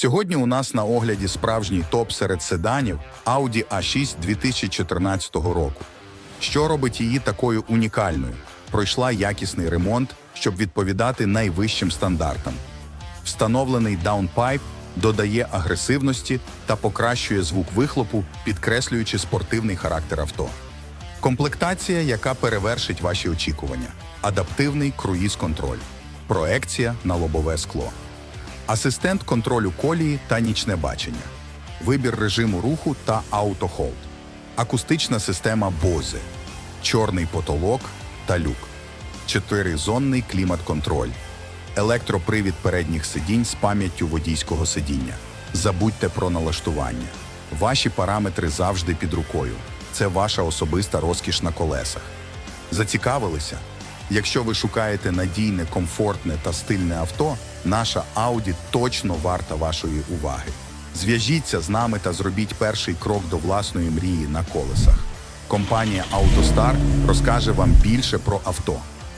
Сьогодні у нас на огляді справжній топ серед седанів Audi A6 2014 року. Що робить її такою унікальною? Пройшла якісний ремонт, щоб відповідати найвищим стандартам. Встановлений даунпайп додає агресивності та покращує звук вихлопу, підкреслюючи спортивний характер авто. Комплектація, яка перевершить ваші очікування, адаптивний круїз-контроль, проекція на лобове скло, асистент контролю колії та нічне бачення, вибір режиму руху та автохолд, акустична система Bose, чорний потолок та люк, чотиризонний клімат-контроль, електропривід передніх сидінь з пам'яттю водійського сидіння. Забудьте про налаштування. Ваші параметри завжди під рукою. Це ваша особиста розкіш на колесах. Зацікавилися? Якщо ви шукаєте надійне, комфортне та стильне авто, наша Audi точно варта вашої уваги. Зв'яжіться з нами та зробіть перший крок до власної мрії на колесах. Компанія AutoStar розкаже вам більше про авто.